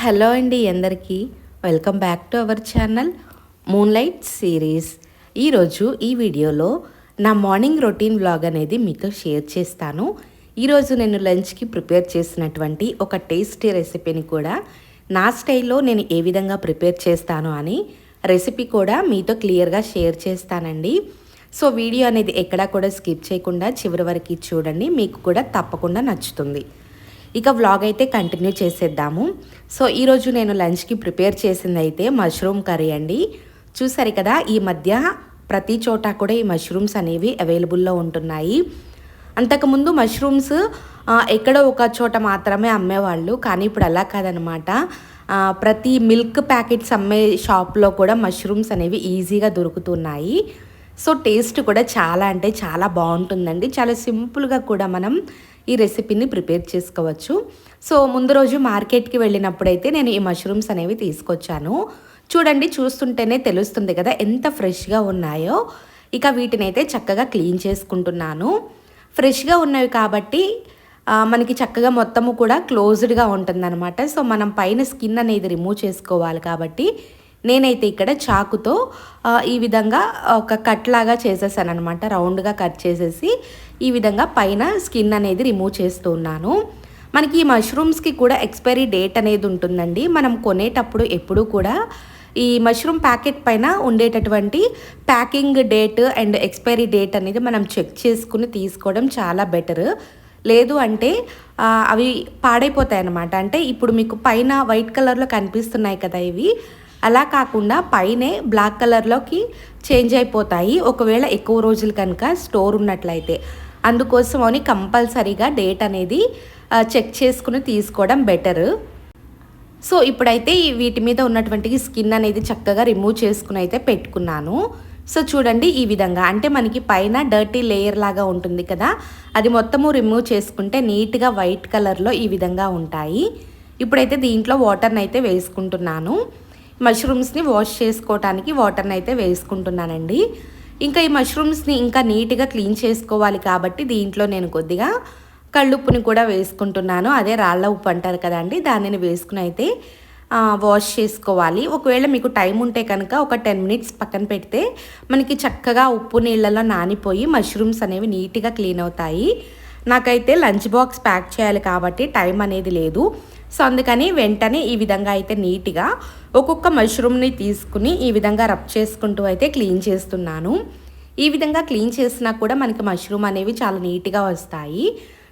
Hello అండి అందరికీ. Welcome back to our channel moonlight series ఈరోజు ఈ వీడియోలో నా మార్నింగ్ రొటీన్ వ్లాగ్ అనేది మీకు షేర్ చేస్తాను. ఈరోజు నేను లంచ్కి ప్రిపేర్ చేసినటువంటి ఒక టేస్టీ రెసిపీని కూడా నా స్టైల్లో నేను ఏ విధంగా ప్రిపేర్ చేస్తాను అని రెసిపీ కూడా మీతో క్లియర్గా షేర్ చేస్తానండి. సో వీడియో అనేది ఎక్కడా కూడా స్కిప్ చేయకుండా చివరి వరకు చూడండి. మీకు కూడా తప్పకుండా నచ్చుతుంది. ఇక వ్లాగ్ అయితే కంటిన్యూ చేసేద్దాము. సో ఈరోజు నేను లంచ్కి ప్రిపేర్ చేసింది అయితే మష్రూమ్ కర్రీ అండి. చూసారు కదా ఈ మధ్య ప్రతి చోట కూడా ఈ మష్రూమ్స్ అనేవి అవైలబుల్లో ఉంటున్నాయి. అంతకుముందు మష్రూమ్స్ ఎక్కడో ఒక చోట మాత్రమే అమ్మేవాళ్ళు కానీ ఇప్పుడు అలా కాదనమాట. ప్రతి మిల్క్ ప్యాకెట్స్ అమ్మే షాప్లో కూడా మష్రూమ్స్ అనేవి ఈజీగా దొరుకుతున్నాయి. సో టేస్ట్ కూడా చాలా అంటే చాలా బాగుంటుందండి. చాలా సింపుల్గా కూడా మనం ఈ రెసిపీని ప్రిపేర్ చేసుకోవచ్చు. సో ముందు రోజు మార్కెట్కి వెళ్ళినప్పుడైతే నేను ఈ మష్రూమ్స్ అనేవి తీసుకొచ్చాను. చూడండి చూస్తుంటేనే తెలుస్తుంది కదా ఎంత ఫ్రెష్గా ఉన్నాయో. ఇక వీటిని అయితే చక్కగా క్లీన్ చేసుకుంటున్నాను. ఫ్రెష్గా ఉన్నవి కాబట్టి మనకి చక్కగా మొత్తము కూడా క్లోజ్డ్గా ఉంటుందన్నమాట. సో మనం పైన స్కిన్ అనేది రిమూవ్ చేసుకోవాలి కాబట్టి నేనైతే ఇక్కడ చాకుతో ఈ విధంగా ఒక కట్ లాగా చేసేసాను అనమాట రౌండ్గా కట్ చేసేసి ఈ విధంగా పైన స్కిన్ అనేది రిమూవ్ చేస్తూ ఉన్నాను. మనకి ఈ మష్రూమ్స్కి కూడా ఎక్స్పైరీ డేట్ అనేది ఉంటుందండి. మనం కొనేటప్పుడు ఎప్పుడూ కూడా ఈ మష్రూమ్ ప్యాకెట్ పైన ఉండేటటువంటి packing date and expiry date అనేది మనం చెక్ చేసుకుని తీసుకోవడం చాలా బెటర్. లేదు అంటే అవి పాడైపోతాయి అన్నమాట అంటే ఇప్పుడు మీకు పైన వైట్ కలర్లో కనిపిస్తున్నాయి కదా ఇవి. అలా కాకుండా పైనే బ్లాక్ కలర్లోకి చేంజ్ అయిపోతాయి. ఒకవేళ ఎక్కువ రోజులు కనుక స్టోర్ ఉన్నట్లయితే. అందుకోసం అని కంపల్సరీగా డేట్ అనేది చెక్ చేసుకుని తీసుకోవడం బెటర్. సో ఇప్పుడైతే వీటి మీద ఉన్నటువంటి స్కిన్ అనేది చక్కగా రిమూవ్ చేసుకుని అయితే పెట్టుకున్నాను. సో చూడండి ఈ విధంగా. అంటే మనకి పైన డర్టీ లేయర్ లాగా ఉంటుంది కదా అది మొత్తము రిమూవ్ చేసుకుంటే నీట్గా వైట్ కలర్లో ఈ విధంగా ఉంటాయి. ఇప్పుడైతే దీంట్లో వాటర్ని అయితే వేసుకుంటున్నాను. మష్రూమ్స్ని వాష్ చేసుకోవటానికి వాటర్ని అయితే వేసుకుంటున్నానండి. ఇంకా ఈ మష్రూమ్స్ని ఇంకా నీట్గా క్లీన్ చేసుకోవాలి కాబట్టి దీంట్లో నేను కొద్దిగా కళ్ళుప్పుని కూడా వేసుకుంటున్నాను. అదే రాళ్ళ ఉప్పు అంటారు కదండి దానిని వేసుకుని అయితే వాష్ చేసుకోవాలి. ఒకవేళ మీకు టైం ఉంటే కనుక ఒక టెన్ మినిట్స్ పక్కన పెడితే మనకి చక్కగా ఉప్పు నీళ్ళలో నానిపోయి మష్రూమ్స్ అనేవి నీట్గా క్లీన్ అవుతాయి. నాకైతే లంచ్ బాక్స్ ప్యాక్ చేయాలి కాబట్టి టైం అనేది లేదు. సో అందుకని వెంటనే ఈ విధంగా అయితే నీట్గా ఒక్కొక్క మష్రూమ్ని తీసుకుని ఈ విధంగా రబ్ చేసుకుంటూ అయితే క్లీన్ చేస్తున్నాను. ఈ విధంగా క్లీన్ చేసినా కూడా మనకి మష్రూమ్ అనేవి చాలా నీట్గా వస్తాయి.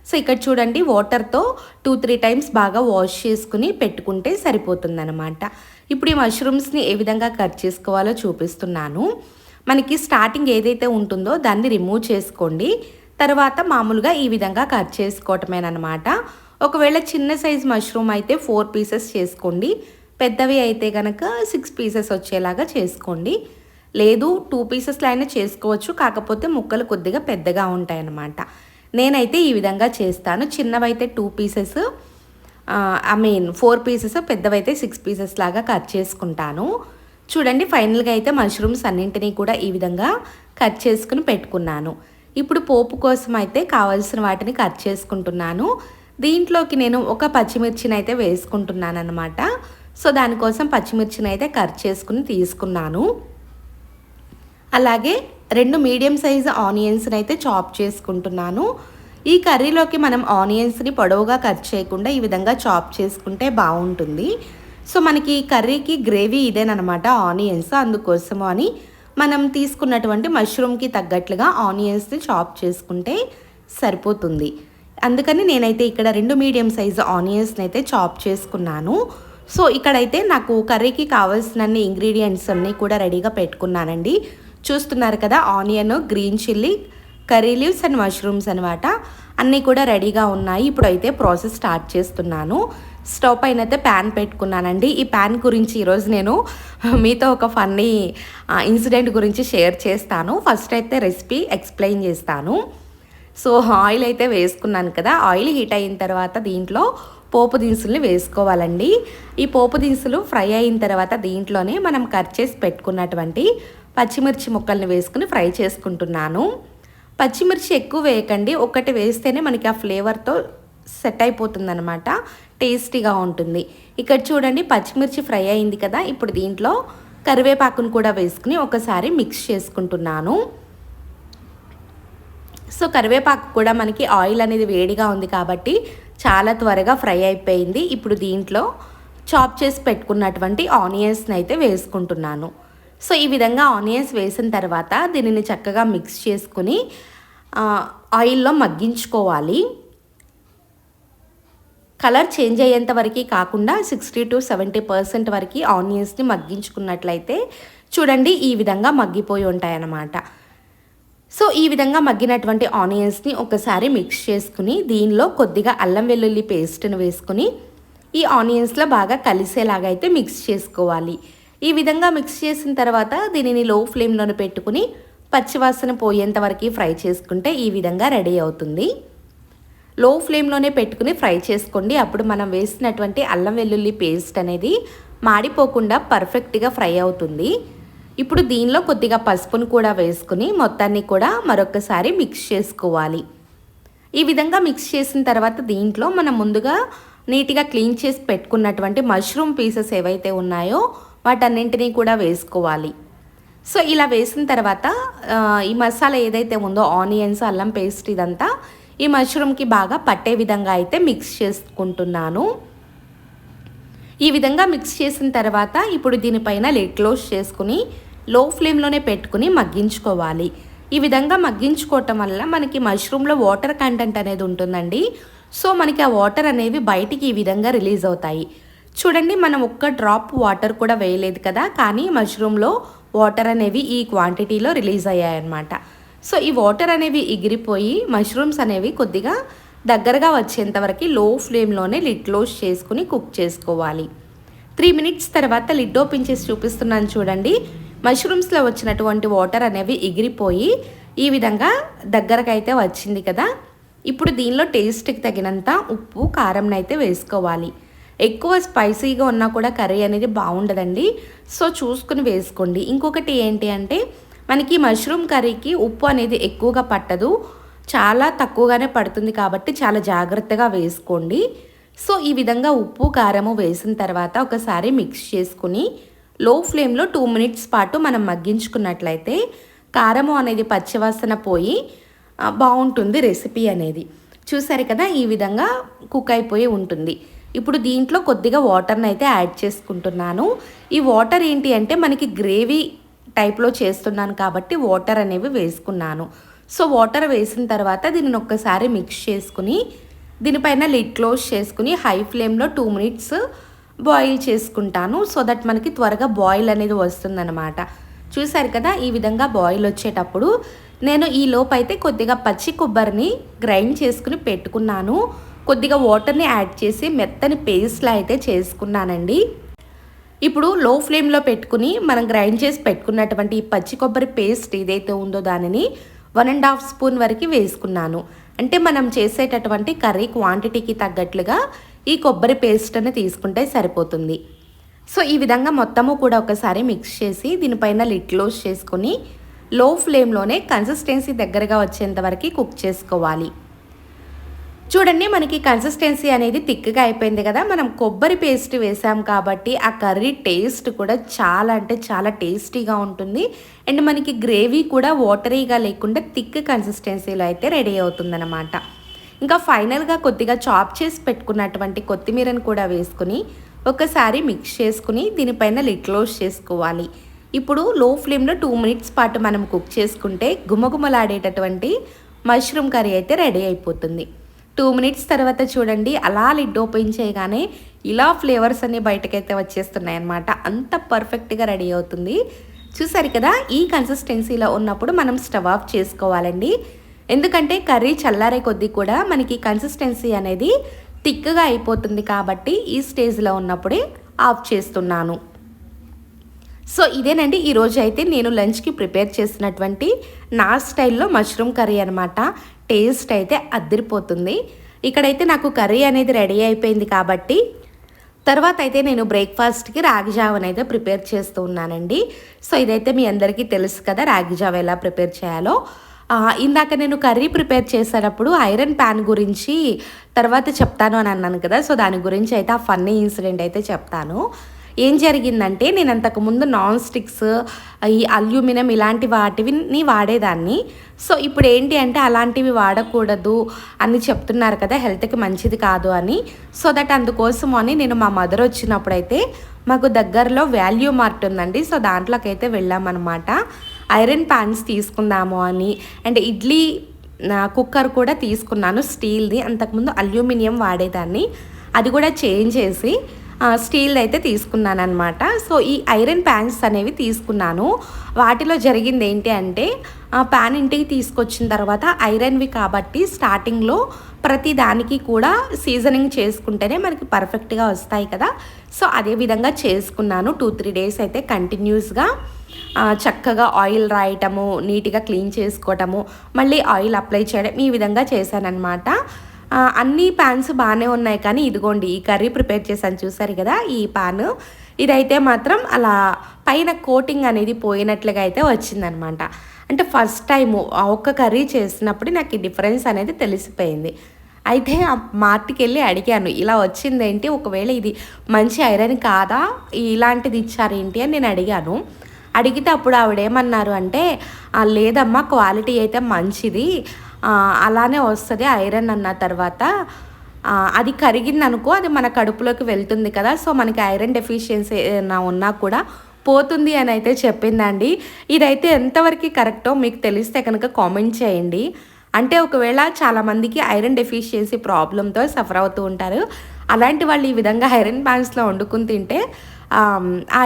సో ఇక్కడ చూడండి వాటర్తో టూ త్రీ టైమ్స్ బాగా వాష్ చేసుకుని పెట్టుకుంటే సరిపోతుందనమాట ఇప్పుడు ఈ మష్రూమ్స్ని ఏ విధంగా కట్ చేసుకోవాలో చూపిస్తున్నాను. మనకి స్టార్టింగ్ ఏదైతే ఉంటుందో దాన్ని రిమూవ్ చేసుకోండి. తర్వాత మామూలుగా ఈ విధంగా కట్ చేసుకోవటమేనమాట ఒకవేళ చిన్న సైజ్ మష్రూమ్ అయితే ఫోర్ పీసెస్ చేసుకోండి. పెద్దవి అయితే కనుక సిక్స్ పీసెస్ వచ్చేలాగా చేసుకోండి. లేదు టూ పీసెస్లో అయినా చేసుకోవచ్చు. కాకపోతే ముక్కలు కొద్దిగా పెద్దగా ఉంటాయన్నమాట. నేనైతే ఈ విధంగా చేస్తాను. చిన్నవైతే two pieces I mean four pieces పెద్దవైతే six pieces లాగా కట్ చేసుకుంటాను. చూడండి ఫైనల్గా అయితే మష్రూమ్స్ అన్నింటినీ కూడా ఈ విధంగా కట్ చేసుకుని పెట్టుకున్నాను. ఇప్పుడు పోపు కోసం అయితే కావాల్సిన వాటిని కట్ చేసుకుంటున్నాను. దీంట్లోకి నేను ఒక పచ్చిమిర్చిని అయితే వేసుకుంటున్నాను అనమాట సో దానికోసం పచ్చిమిర్చిని అయితే కట్ చేసుకుని తీసుకున్నాను. అలాగే రెండు మీడియం సైజు ఆనియన్స్ని అయితే చాప్ చేసుకుంటున్నాను. ఈ కర్రీలోకి మనం ఆనియన్స్ని పొడవుగా కట్ చేయకుండా ఈ విధంగా చాప్ చేసుకుంటే బాగుంటుంది. సో మనకి ఈ కర్రీకి గ్రేవీ ఇదేనమాట ఆనియన్స్. అందుకోసము అని మనం తీసుకున్నటువంటి మష్రూమ్కి తగ్గట్లుగా ఆనియన్స్ని చాప్ చేసుకుంటే సరిపోతుంది. అందుకని నేనైతే ఇక్కడ రెండు మీడియం సైజు ఆనియన్స్ని అయితే చాప్ చేసుకున్నాను. సో ఇక్కడైతే నాకు కర్రీకి కావాల్సినన్ని ఇంగ్రీడియంట్స్ అన్నీ కూడా రెడీగా పెట్టుకున్నానండి. చూస్తున్నారు కదా onion green chilli curry leaves and mushrooms అనమాట అన్నీ కూడా రెడీగా ఉన్నాయి. ఇప్పుడైతే ప్రాసెస్ స్టార్ట్ చేస్తున్నాను. స్టవ్ పైన అయితే ప్యాన్ పెట్టుకున్నానండి. ఈ ప్యాన్ గురించి ఈరోజు నేను మీతో ఒక ఫన్నీ ఇన్సిడెంట్ గురించి షేర్ చేస్తాను. ఫస్ట్ అయితే రెసిపీ ఎక్స్ప్లెయిన్ చేస్తాను. సో ఆయిల్ అయితే వేసుకున్నాను కదా ఆయిల్ హీట్ అయిన తర్వాత దీంట్లో పోపు దినుసుల్ని వేసుకోవాలండి. ఈ పోపు దినుసులు ఫ్రై అయిన తర్వాత దీంట్లోనే మనం కట్ చేసి పెట్టుకున్నటువంటి పచ్చిమిర్చి ముక్కల్ని వేసుకుని ఫ్రై చేసుకుంటున్నాను. పచ్చిమిర్చి ఎక్కువ వేయకండి ఒకటి వేస్తేనే మనకి ఆ ఫ్లేవర్తో సెట్ అయిపోతుందనమాట టేస్టీగా ఉంటుంది. ఇక్కడ చూడండి పచ్చిమిర్చి ఫ్రై అయింది కదా ఇప్పుడు దీంట్లో కరివేపాకును కూడా వేసుకుని ఒకసారి మిక్స్ చేసుకుంటున్నాను. సో కరివేపాకు కూడా మనకి ఆయిల్ అనేది వేడిగా ఉంది కాబట్టి చాలా త్వరగా ఫ్రై అయిపోయింది. ఇప్పుడు దీంట్లో చాప్ చేసి పెట్టుకున్నటువంటి ఆనియన్స్ని అయితే వేసుకుంటున్నాను. సో ఈ విధంగా ఆనియన్స్ వేసిన తర్వాత దీనిని చక్కగా మిక్స్ చేసుకుని ఆయిల్లో మగ్గించుకోవాలి. కలర్ చేంజ్ అయ్యేంత వరకు కాకుండా సిక్స్టీ టు సెవెంటీ పర్సెంట్ వరకు ఆనియన్స్ని మగ్గించుకున్నట్లయితే చూడండి ఈ విధంగా మగ్గిపోయి ఉంటాయన్నమాట. సో ఈ విధంగా మగ్గినటువంటి ఆనియన్స్ని ఒకసారి మిక్స్ చేసుకుని దీనిలో కొద్దిగా అల్లం వెల్లుల్లి పేస్ట్ని వేసుకుని ఈ ఆనియన్స్లో బాగా కలిసేలాగా అయితే మిక్స్ చేసుకోవాలి. ఈ విధంగా మిక్స్ చేసిన తర్వాత దీనిని లో ఫ్లేమ్లోనే పెట్టుకుని పచ్చివాసన పోయేంత వరకు ఫ్రై చేసుకుంటే ఈ విధంగా రెడీ అవుతుంది. లో ఫ్లేమ్లోనే పెట్టుకుని ఫ్రై చేసుకోండి. అప్పుడు మనం వేసినటువంటి అల్లం వెల్లుల్లి పేస్ట్ అనేది మాడిపోకుండా పర్ఫెక్ట్గా ఫ్రై అవుతుంది. ఇప్పుడు దీనిలో కొద్దిగా పసుపును కూడా వేసుకుని మొత్తాన్ని కూడా మరొకసారి మిక్స్ చేసుకోవాలి. ఈ విధంగా మిక్స్ చేసిన తర్వాత దీంట్లో మనం ముందుగా నీట్గా క్లీన్ చేసి పెట్టుకున్నటువంటి మష్రూమ్ పీసెస్ ఏవైతే ఉన్నాయో వాటన్నింటినీ కూడా వేసుకోవాలి. సో ఇలా వేసిన తర్వాత ఈ మసాలా ఏదైతే ఉందో ఆనియన్స్ అల్లం పేస్ట్ ఇదంతా ఈ మష్రూమ్కి బాగా పట్టే విధంగా అయితే మిక్స్ చేసుకుంటున్నాను. ఈ విధంగా మిక్స్ చేసిన తర్వాత ఇప్పుడు దీనిపైన లెడ్ క్లోజ్ చేసుకుని లో ఫ్లేమ్లోనే పెట్టుకుని మగ్గించుకోవాలి. ఈ విధంగా మగ్గించుకోవటం వల్ల మనకి మష్రూమ్లో వాటర్ కంటెంట్ అనేది ఉంటుందండి. సో మనకి ఆ వాటర్ అనేవి బయటికి ఈ విధంగా రిలీజ్ అవుతాయి. చూడండి మనం ఒక్క డ్రాప్ వాటర్ కూడా వేయలేదు కదా? కానీ మష్రూమ్లో వాటర్ అనేవి ఈ క్వాంటిటీలో రిలీజ్ అయ్యాయన్నమాట. సో ఈ వాటర్ అనేవి ఎగిరిపోయి మష్రూమ్స్ అనేవి కొద్దిగా దగ్గరగా వచ్చేంతవరకు లో ఫ్లేమ్లోనే లిడ్ క్లోజ్ చేసుకుని కుక్ చేసుకోవాలి. త్రీ మినిట్స్ తర్వాత లిడ్ ఓపెన్ చేసి చూపిస్తున్నాను చూడండి. మష్రూమ్స్లో వచ్చినటువంటి వాటర్ అనేవి ఎగిరిపోయి ఈ విధంగా దగ్గరకైతే వచ్చింది కదా. ఇప్పుడు దీనిలో టేస్ట్కి తగినంత ఉప్పు కారం అయితే వేసుకోవాలి. ఎక్కువ స్పైసీగా ఉన్నా కూడా కర్రీ అనేది బాగుండదండి. సో చూసుకుని వేసుకోండి. ఇంకొకటి ఏంటి అంటే మనకి మష్రూమ్ కర్రీకి ఉప్పు అనేది ఎక్కువగా పట్టదు. చాలా తక్కువగానే పడుతుంది కాబట్టి చాలా జాగ్రత్తగా వేసుకోండి. సో ఈ విధంగా ఉప్పు కారము వేసిన తర్వాత ఒకసారి మిక్స్ చేసుకుని లో ఫ్లేమ్లో టూ మినిట్స్ పాటు మనం మగ్గించుకున్నట్లయితే కారము అనేది పచ్చివాసన పోయి బాగుంటుంది రెసిపీ అనేది. చూసారు కదా ఈ విధంగా కుక్ అయిపోయి ఉంటుంది. ఇప్పుడు దీంట్లో కొద్దిగా వాటర్ని అయితే యాడ్ చేసుకుంటున్నాను. ఈ వాటర్ ఏంటి అంటే మనకి గ్రేవీ టైప్లో చేస్తున్నాను కాబట్టి వాటర్ అనేవి వేసుకున్నాను. సో వాటర్ వేసిన తర్వాత దీనిని ఒక్కసారి మిక్స్ చేసుకుని దీనిపైన లిడ్ క్లోజ్ చేసుకుని హై ఫ్లేమ్లో టూ మినిట్స్ బాయిల్ చేసుకుంటాను. సో దట్ మనకి త్వరగా బాయిల్ అనేది వస్తుందన్నమాట. చూసారు కదా ఈ విధంగా బాయిల్ వచ్చేటప్పుడు నేను ఈ లోపైతే కొద్దిగా పచ్చి కొబ్బరిని గ్రైండ్ చేసుకుని పెట్టుకున్నాను. కొద్దిగా వాటర్ని యాడ్ చేసి మెత్తని పేస్ట్లా అయితే చేసుకున్నానండి. ఇప్పుడు లో ఫ్లేమ్లో పెట్టుకుని మనం గ్రైండ్ చేసి పెట్టుకున్నటువంటి ఈ పచ్చి కొబ్బరి పేస్ట్ ఏదైతే ఉందో దానిని వన్ అండ్ హాఫ్ స్పూన్ వరకు వేసుకున్నాను. అంటే మనం చేసేటటువంటి కర్రీ క్వాంటిటీకి తగ్గట్లుగా ఈ కొబ్బరి పేస్ట్ని తీసుకుంటే సరిపోతుంది. సో ఈ విధంగా మొత్తము కూడా ఒకసారి మిక్స్ చేసి దీనిపైన లిట్ క్లోజ్ చేసుకొని లో ఫ్లేమ్లోనే కన్సిస్టెన్సీ దగ్గరగా వచ్చేంత వరకు కుక్ చేసుకోవాలి. చూడండి మనకి కన్సిస్టెన్సీ అనేది థిక్గా అయిపోయింది కదా. మనం కొబ్బరి పేస్ట్ వేసాం కాబట్టి ఆ కర్రీ టేస్ట్ కూడా చాలా అంటే చాలా టేస్టీగా ఉంటుంది. అండ్ మనకి గ్రేవీ కూడా వాటరీగా లేకుండా థిక్ కన్సిస్టెన్సీలో అయితే రెడీ అవుతుందన్నమాట. ఇంకా ఫైనల్గా కొద్దిగా చాప్ చేసి పెట్టుకున్నటువంటి కొత్తిమీరను కూడా వేసుకుని ఒకసారి మిక్స్ చేసుకుని దీనిపైన లిట్ చేసుకోవాలి. ఇప్పుడు లో ఫ్లేమ్లో టూ మినిట్స్ పాటు మనం కుక్ చేసుకుంటే గుమగుమలాడేటటువంటి మష్రూమ్ కర్రీ అయితే రెడీ అయిపోతుంది. టూ మినిట్స్ తర్వాత చూడండి అలా లిడ్ ఓపెన్ చేయగానే ఇలా ఫ్లేవర్స్ అన్నీ బయటకైతే వచ్చేస్తున్నాయి అనమాట అంత పర్ఫెక్ట్గా రెడీ అవుతుంది. చూసారు కదా ఈ కన్సిస్టెన్సీలో ఉన్నప్పుడు మనం స్టవ్ ఆఫ్ చేసుకోవాలండి. ఎందుకంటే కర్రీ చల్లారే కొద్దీ కూడా మనకి కన్సిస్టెన్సీ అనేది థిక్గా అయిపోతుంది కాబట్టి ఈ స్టేజ్లో ఉన్నప్పుడే ఆఫ్ చేస్తున్నాను. సో ఇదేనండి ఈరోజు అయితే నేను లంచ్కి ప్రిపేర్ చేసినటువంటి నా స్టైల్లో మష్రూమ్ కర్రీ అనమాట టేస్ట్ అయితే అద్దరిపోతుంది. ఇక్కడైతే నాకు కర్రీ అనేది రెడీ అయిపోయింది కాబట్టి తర్వాత అయితే నేను బ్రేక్ఫాస్ట్కి రాగి జావన్ అయితే ప్రిపేర్ చేస్తూ ఉన్నానండి. సో ఇదైతే మీ అందరికీ తెలుసు కదా రాగి జావ ఎలా ప్రిపేర్ చేయాలో. ఇందాక నేను కర్రీ ప్రిపేర్ చేసేటప్పుడు ఐరన్ ప్యాన్ గురించి తర్వాత చెప్తాను అని అన్నాను కదా సో దాని గురించి అయితే ఆ ఫన్నీ ఇన్సిడెంట్ అయితే చెప్తాను. ఏం జరిగిందంటే నేను అంతకుముందు నాన్ స్టిక్స్ ఈ అల్యూమినియం ఇలాంటి వాటిని వాడేదాన్ని. సో ఇప్పుడు ఏంటి అంటే అలాంటివి వాడకూడదు అని చెప్తున్నారు కదా హెల్త్కి మంచిది కాదు అని. సో దట్ అందుకోసం అని నేను మా మదర్ వచ్చినప్పుడైతే మాకు దగ్గరలో వాల్యూ మార్ట్ ఉందండి. సో దాంట్లోకైతే వెళ్ళామన్నమాట. ఐరన్ ప్యాన్స్ తీసుకుందాము అని. అండ్ ఇడ్లీ కుక్కర్ కూడా తీసుకున్నాను స్టీల్ది. అంతకుముందు అల్యూమినియం వాడేదాన్ని. అది కూడా చేంజ్ చేసి స్టీల్ అయితే తీసుకున్నాను అనమాట సో ఈ ఐరన్ ప్యాన్స్ అనేవి తీసుకున్నాను. వాటిలో జరిగింది ఏంటి అంటే ఆ ప్యాన్ ఇంటికి తీసుకొచ్చిన తర్వాత ఐరన్వి కాబట్టి స్టార్టింగ్లో ప్రతి దానికి కూడా సీజనింగ్ చేసుకుంటేనే మనకి పర్ఫెక్ట్గా వస్తాయి కదా. సో అదే విధంగా చేసుకున్నాను. టూ త్రీ డేస్ అయితే కంటిన్యూస్గా చక్కగా ఆయిల్ రాయటము నీట్గా క్లీన్ చేసుకోవటము మళ్ళీ ఆయిల్ అప్లై చేయడం ఈ విధంగా చేశానన్నమాట. అన్ని ప్యాన్స్ బాగానే ఉన్నాయి కానీ ఇదిగోండి ఈ కర్రీ ప్రిపేర్ చేశాను చూసారు కదా ఈ పాన్ ఇదైతే మాత్రం అలా పైన కోటింగ్ అనేది పోయినట్లుగా అయితే వచ్చిందనమాట. అంటే ఫస్ట్ టైము ఒక్క కర్రీ చేసినప్పుడు నాకు ఈ డిఫరెన్స్ అనేది తెలిసిపోయింది. అయితే ఆ మార్ట్కి వెళ్ళి అడిగాను ఇలా వచ్చిందేంటి? ఒకవేళ ఇది మంచి ఐరన్ కాదా? ఇలాంటిది ఇచ్చారేంటి అని నేను అడిగాను. అడిగితే అప్పుడు ఆవిడేమన్నారు అంటే లేదమ్మా క్వాలిటీ అయితే మంచిది. అలానే వస్తుంది ఐరన్ అన్న తర్వాత. అది కరిగింది అనుకో అది మన కడుపులోకి వెళ్తుంది కదా. సో మనకి ఐరన్ డెఫిషియన్సీ ఏమైనా ఉన్నా కూడా పోతుంది అని అయితే చెప్పిందండి. ఇదైతే ఎంతవరకు కరెక్టో మీకు తెలిస్తే కనుక కామెంట్ చేయండి. అంటే ఒకవేళ చాలామందికి ఐరన్ డెఫిషియన్సీ ప్రాబ్లంతో సఫర్ అవుతూ ఉంటారు. అలాంటి వాళ్ళు ఈ విధంగా ఐరన్ ప్యాన్స్లో వండుకుని తింటే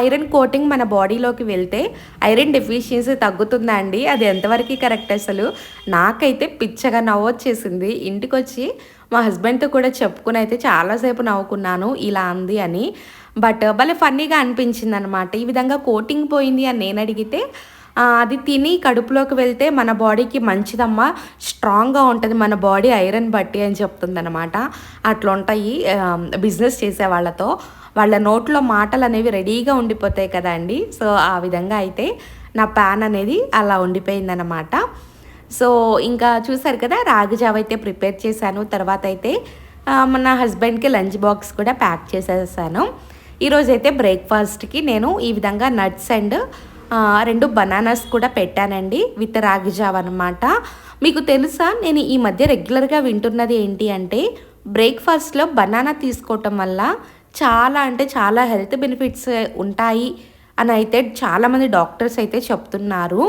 ఐరన్ కోటింగ్ మన బాడీలోకి వెళ్తే ఐరన్ డెఫిషియన్సీ తగ్గుతుందండి. అది ఎంతవరకు కరెక్ట్ అసలు? నాకైతే పిచ్చగా నవ్వొచ్చేసింది. ఇంటికి వచ్చి మా హస్బెండ్తో కూడా చెప్పుకుని అయితే చాలాసేపు నవ్వుకున్నాను ఇలా అంది అని. బట్ భలే ఫన్నీగా అనిపించింది అనమాట ఈ విధంగా కోటింగ్ పోయింది అని నేను అడిగితే అది తిని కడుపులోకి వెళ్తే మన బాడీకి మంచిదమ్మా స్ట్రాంగ్గా ఉంటుంది మన బాడీ ఐరన్ బట్టి అని చెప్తుందనమాట. అట్లా ఉంటాయి బిజినెస్ చేసే వాళ్ళతో. వాళ్ళ నోట్లో మాటలు అనేవి రెడీగా ఉండిపోతాయి కదా అండి. సో ఆ విధంగా అయితే నా ప్యాన్ అనేది అలా ఉండిపోయిందనమాట సో ఇంకా చూసారు కదా రాగి జావ అయితే ప్రిపేర్ చేశాను. తర్వాత అయితే మన హస్బెండ్కి లంచ్ బాక్స్ కూడా ప్యాక్ చేసేసాను. ఈరోజైతే బ్రేక్ఫాస్ట్కి నేను ఈ విధంగా నట్స్ అండ్ రెండు బనానాస్ కూడా పెట్టానండి విత్ రాగి జావ అనమాట మీకు తెలుసా నేను ఈ మధ్య రెగ్యులర్గా వింటున్నది ఏంటి అంటే బ్రేక్ఫాస్ట్లో బనానా తీసుకోవటం వల్ల చాలా అంటే చాలా హెల్త్ బెనిఫిట్స్ ఉంటాయి అని అయితే చాలామంది డాక్టర్స్ అయితే చెప్తున్నారు.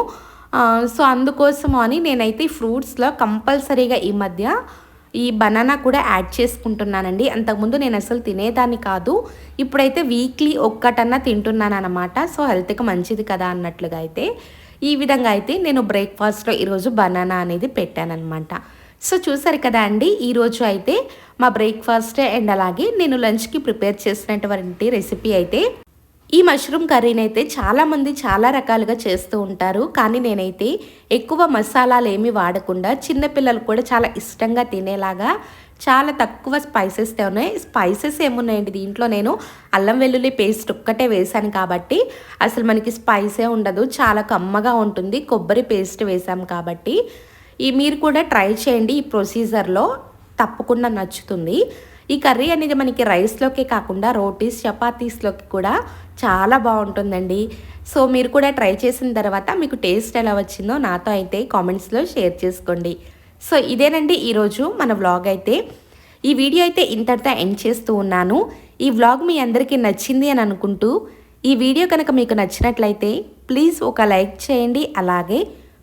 సో అందుకోసం అని నేనైతే ఈ ఫ్రూట్స్లో కంపల్సరీగా ఈ మధ్య ఈ బనానా కూడా యాడ్ చేసుకుంటున్నానండి. అంతకుముందు నేను అసలు తినేదాన్ని కాదు ఇప్పుడైతే వీక్లీ ఒక్కటన్నా తింటున్నాను అనమాట సో హెల్త్కి మంచిది కదా అన్నట్లుగా అయితే ఈ విధంగా అయితే నేను బ్రేక్ఫాస్ట్లో ఈరోజు బనానా అనేది పెట్టానన్నమాట. సో చూసారు కదా అండి ఈరోజు అయితే మా బ్రేక్ఫాస్ట్ అండ్ అలాగే నేను లంచ్కి ప్రిపేర్ చేసినటువంటి రెసిపీ అయితే ఈ మష్రూమ్ కర్రీని అయితే చాలామంది చాలా రకాలుగా చేస్తూ ఉంటారు. కానీ నేనైతే ఎక్కువ మసాలాలు ఏమీ వాడకుండా చిన్నపిల్లలు కూడా చాలా ఇష్టంగా తినేలాగా చాలా తక్కువ స్పైసెస్ ఉన్నాయి. స్పైసెస్ ఏమున్నాయండి? దీంట్లో నేను అల్లం వెల్లుల్లి పేస్ట్ ఒక్కటే వేశాను కాబట్టి అసలు మనకి స్పైసే ఉండదు. చాలా కమ్మగా ఉంటుంది. కొబ్బరి పేస్ట్ వేసాం కాబట్టి ఈ మీరు కూడా ట్రై చేయండి ఈ ప్రొసీజర్లో. తప్పకుండా నచ్చుతుంది. ఈ కర్రీ అనేది మనకి రైస్లోకే కాకుండా రోటీస్ చపాతీస్లోకి కూడా చాలా బాగుంటుందండి. సో మీరు కూడా ట్రై చేసిన తర్వాత మీకు టేస్ట్ ఎలా వచ్చిందో నాతో అయితే కామెంట్స్లో షేర్ చేసుకోండి. సో ఇదేనండి ఈరోజు మన వ్లాగ్ అయితే. ఈ వీడియో అయితే ఇంతటితో ఎండ్ చేస్తూ ఉన్నాను. ఈ వ్లాగ్ మీ అందరికీ నచ్చింది అని అనుకుంటూ ఈ వీడియో కనుక మీకు నచ్చినట్లయితే ప్లీజ్ ఒక లైక్ చేయండి. అలాగే